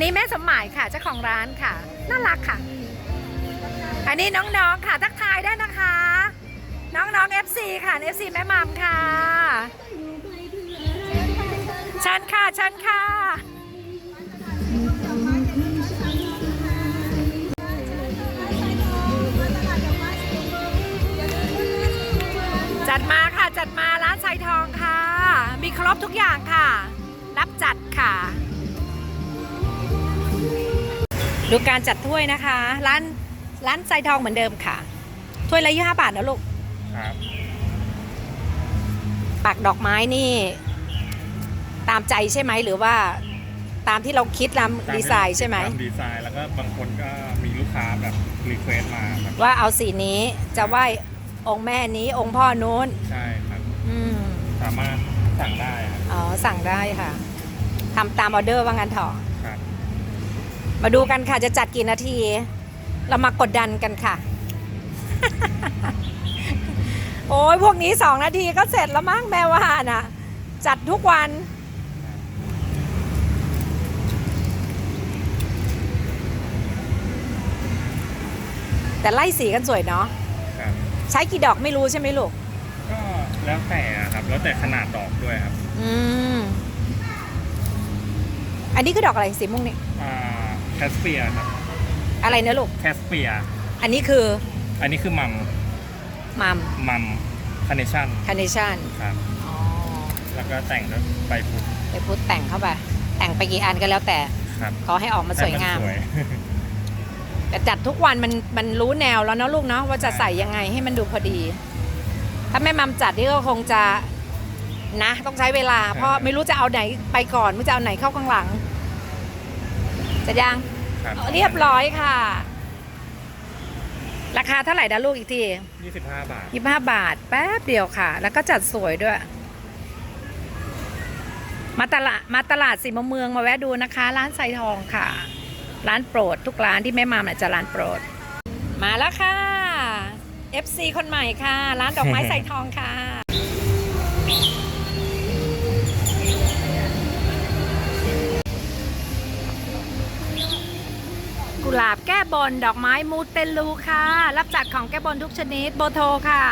นนี้แม่สมหมายค่ะเจ้าของร้านค่ะ น่ารักค่ะ อันนี้น้องๆค่ะทักทายได้นะคะ น้องๆ FC ค่ะ FC แม่มัมค่ะชันค่ะชันค่ะจัดมาค่ะจัดมาร้านไซทองค่ะ มีครบทุกอย่างค่ะ รับจัดค่ะ ดูการจัดถ้วยนะคะ ร้านร้านไซทองเหมือนเดิมค่ะ ถ้วยละยี่ห้าบาทนะลูกครับปักดอกไม้นี่ ตามใจใช่ไหมหรือว่าตามที่เราคิดตามตามดีไซน์ใช่ไหมตามดีไซน์แล้วก็บางคนก็มีลูกค้าแบบรีเควสมาแบบว่าเอาสีนี้จะไหว้องค์แม่นี้องค์พ่อนู้น ใช่ครับอืมสามารถสั่งได้ครับอ๋อสั่งได้ค่ะทำตามออเดอร์ว่างั้นเถอะครับ มาดูกันค่ะจะจัดกี่นาที เรามากดดันกันค่ะ โอ้ยพวกนี้สองนาทีก็เสร็จแล้วมั้งแม่ว่าน่ะจัดทุกวัน แต่ไล่สีกันสวยเนาะครับใช้กี่ดอกไม่รู้ใช่ไหมลูก ก็แล้วแต่ครับ แล้วแต่ขนาดดอกด้วยครับอืม อันนี้คือดอกอะไรสีม่วงนี่ อ่า แคสเปียครับอะไรนะลูก แคสเปีย อันนี้คืออันนี้คือมัมมัมมัมคาเนชั่นคาร์เนชั่นครับอ๋อแล้วก็แต่งด้วยใบพุธไปพูดแต่งเข้าไป แต่งไปกี่อันก็แล้วแต่ครับขอให้ออกมาสวยงามให้นสวยแต่จัดทุกวันมันมันรู้แนวแล้วเนาะลูกเนาะว่าจะใส่ยังไงให้มันดูพอดี ถ้าแม่มัมจัดนี่ก็คงจะนะ ต้องใช้เวลา เพราะไม่รู้จะเอาไหนไปก่อนไม่รู้จะเอาไหนเข้าข้างหลัง จะยังครับเรียบร้อยค่ะ ราคาเท่าไหร่นะลูกอีกที25บาทยี่ห้าบาท แป๊บเดียวค่ะ แล้วก็จัดสวยด้วย มาตลาดมาตลาดสีมะเมืองมาแวะดูนะคะ ร้านไซทองค่ะ ร้านโปรดทุกร้านที่แม่มามเนี่ยจะร้านโปรด มาแล้วค่ะ FC คนใหม่ค่ะ ร้านดอกไม้ไซทองค่ะ กุหลาบแก้บนดอกไม้มูเตลูค่ะ รับจัดของแก้บนทุกชนิดโบโทค่ะ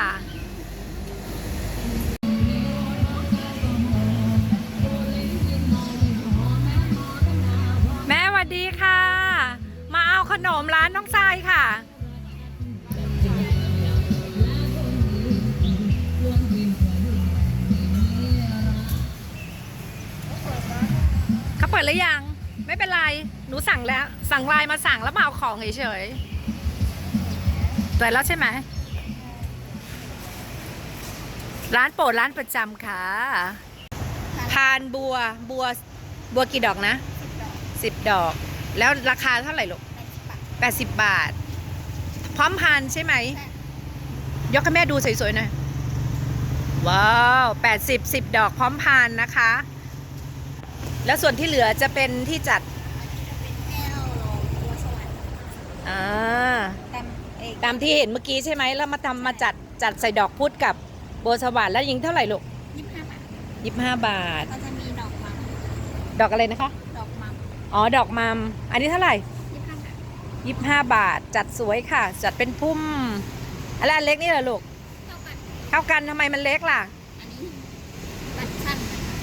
แม่วัสดีค่ะ มาเอาขนมร้านน้องทรายค่ะ เขาเปิดหรือยัง ไม่เป็นไร หนูสั่งแล้ว สั่งไลน์มาสั่งแล้วมาเอาของเฉยๆเปิดแล้วใช่ไหม ร้านโปรดร้านประจำค่ะ พานบัวบัวบัวกี่ดอกนะสิบดอก แล้วราคาเท่าไหร่ลูกแปดสิบบาท พร้อมพานใช่ไหม ยกให้แม่ดูสวยๆหน่อย ว้าวแปดสิบสิบดอกพร้อมพานนะคะ แล้วส่วนที่เหลือจะเป็นที่จัดแก้วโลบัวสวรรค์อ่าตามเอกตามที่เห็นเมื่อกี้ใช่ไหมแล้วมาทำมาจัดจัดใส่ดอกพุธกับโบวสวรรค์แล้วยิงเท่าไหร่ลูกยี่สิบห้าบาทยี่ห้าบาท ก็จะมีดอกมัมดอกอะไรนะคะ ดอกมัมอ๋อ ดอกมัม อันนี้เท่าไหร่ยี่สิบห้าบาทยี่ห้าบาท จัดสวยค่ะ จัดเป็นพุ่มอะไรอันเล็กนี่เหรอลูก เท่ากัน เท่ากันทำไมมันเล็กล่ะอันนี้บัตรชั้น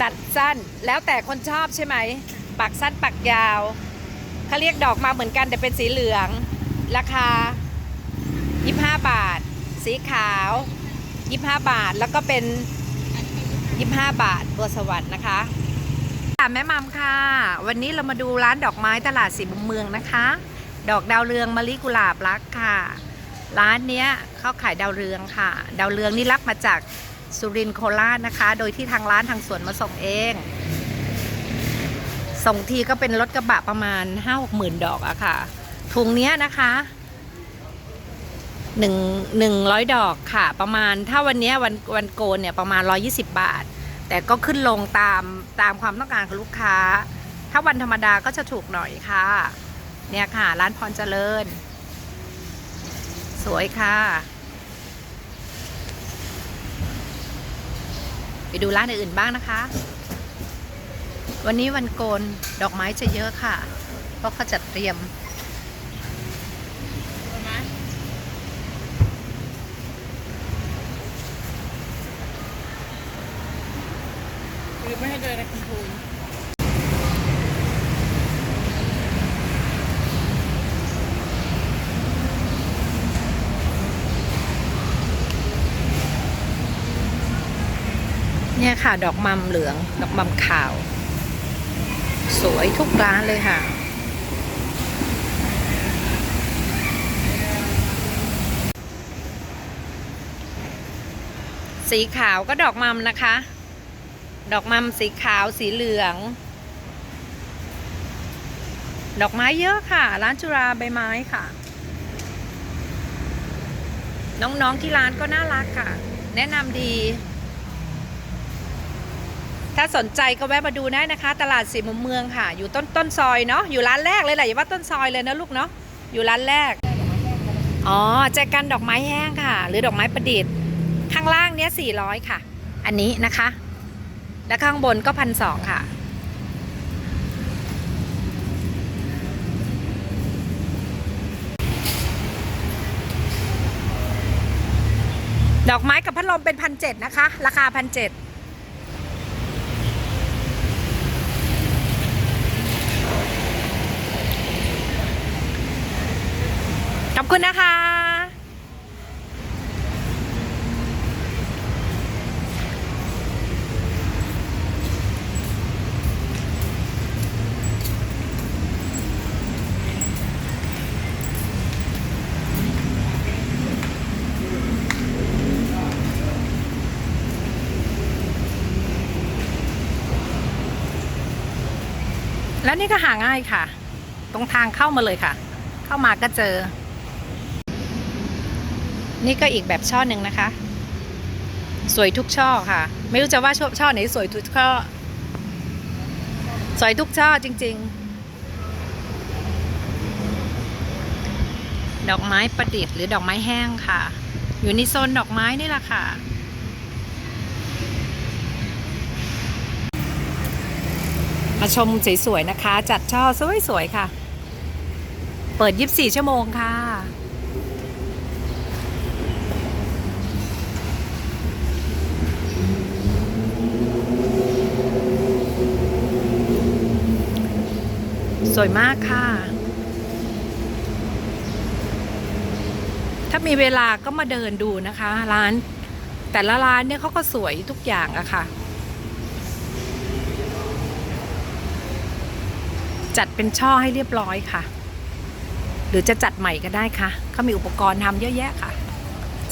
ตัดสั้นแล้วแต่คนชอบใช่ไหมปักสั้นปักยาวเขาเรียกดอกมาเหมือนกันแต่เป็นสีเหลือง ราคา 25 บาท สีขาว 25 บาทแล้วก็เป็น 25 บาทบัวสวรรค์นะคะค่ะแม่มัมค่ะ วันนี้เรามาดูร้านดอกไม้ตลาดสีบุมเมืองนะคะ ดอกดาวเรืองมะลิกุหลาบรักค่ะ ร้านเนี้ยเขาขายดาวเรืองค่ะ ดาวเรืองนี่รับมาจาก สุรินทร์โคราชนะคะ โดยที่ทางร้านทางสวนมาส่งเอง ส่งทีก็เป็นรถกระบะประมาณ5 6หกหมื่นดอกอะค่ะ ถุงเนี้ยนะคะหนึ่งหนึ่งร้อยดอกค่ะ ประมาณถ้าวันเนี้ยวันวันโกนเนี่ยประมาณ120บาท แต่ก็ขึ้นลงตามตามความต้องการของลูกค้า ถ้าวันธรรมดาก็จะถูกหน่อยค่ะ เนี่ยค่ะ ร้านพรเจริญ สวยค่ะ ไป ดูร้านอื่นๆบ้างนะคะ วันนี้วันโกนดอกไม้จะเยอะค่ะ เพราะเขาจัดเตรียม คือไม่ให้เดินในคุณครู เนี่ยค่ะ ดอกมัมเหลือง ดอกมัมขาว สวยทุกร้านเลยค่ะ สีขาวก็ดอกมัมนะคะ ดอกมัมสีขาวสีเหลือง ดอกไม้เยอะค่ะ ร้านจุราใบไม้ค่ะ น้องๆที่ร้านก็น่ารักค่ะ แนะนำดี ถ้าสนใจก็แวะมาดูได้นะคะ ตลาดสีมุมเมืองค่ะ อยู่ต้นต้นซอยเนาะอยู่ร้านแรกเลยแหละอย่าว่าต้นซอยเลยนะลูกเนาะอยู่ร้านแรกอ๋อแจกันดอกไม้แห้งค่ะ หรือดอกไม้ประดิษฐ์ ข้างล่างเนี้ย400ค่ะ อันนี้นะคะ และข้างบนก็พันสองค่ะดอกไม้กับพัดลมเป็นพันเจ็ดนะคะ ราคาพันเจ็ด อบคุณนะคะ แล้วนี่ก็หาง่ายค่ะ ตรงทางเข้ามาเลยค่ะ เข้ามาก็เจอ นี่ก็อีกแบบช่อหนึ่งนะคะ สวยทุกช่อค่ะ ไม่รู้จะว่าช่อช่อไหนสวยทุกช่อสวยทุกช่อจริง ๆ ดอกไม้ประดิษฐ์หรือดอกไม้แห้งค่ะ อยู่ในโซนดอกไม้นี่แหละค่ะมาชมสวยๆนะคะ จัดช่อสวยๆค่ะ เปิด 24 ชั่วโมงค่ะ สวยมากค่ะ ถ้ามีเวลาก็มาเดินดูนะคะ ร้าน แต่ละร้านเนี่ยเขาก็สวยทุกอย่างอะค่ะ จัดเป็นช่อให้เรียบร้อยค่ะ หรือจะจัดใหม่ก็ได้ค่ะเขามีอุปกรณ์ทำเยอะแยะค่ะ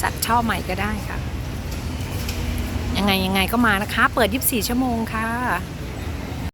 จัดช่อใหม่ก็ได้ค่ะ ยังไงยังไงก็มานะคะ เปิด 24 ชั่วโมงค่ะ